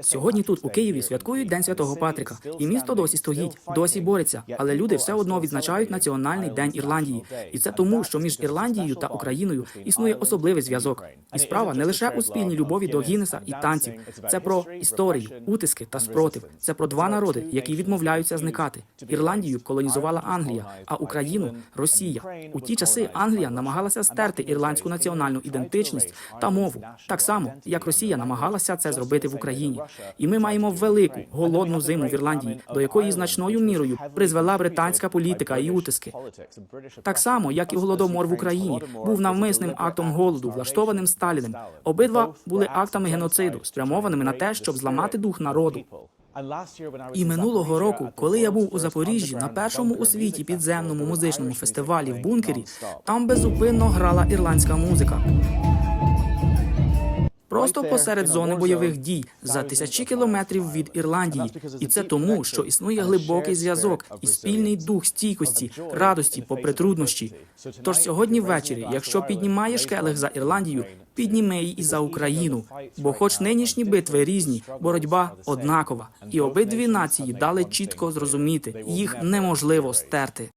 Сьогодні тут у Києві святкують День Святого Патрика, і місто досі стоїть, досі бореться. Але люди все одно відзначають національний день Ірландії, і це тому, що між Ірландією та Україною існує особливий зв'язок. І справа не лише у спільній любові до Гіннеса і танців. Це про історію, утиски та спротив. Це про два народи, які відмовляються зникати. Ірландію колонізувала Англія, а Україну Росія. У ті часи Англія намагалася стерти ірландську національну ідентичність та мову, так само як Росія намагалася це зробити в Україні. І ми маємо велику голодну зиму в Ірландії, до якої значною мірою призвела британська політика і утиски. Так само, як і голодомор в Україні, був навмисним актом голоду, влаштованим Сталіним. Обидва були актами геноциду, спрямованими на те, щоб зламати дух народу. І минулого року, коли я був у Запоріжжі на першому у світі підземному музичному фестивалі в бункері, там безупинно грала ірландська музика. Просто посеред зони бойових дій за тисячі кілометрів від Ірландії, і це тому, що існує глибокий зв'язок і спільний дух стійкості, радості, попри труднощі. Тож сьогодні ввечері, якщо піднімаєш келих за Ірландію, підніми й і за Україну. Бо, хоч нинішні битви різні, боротьба однакова, і обидві нації дали чітко зрозуміти, їх неможливо стерти.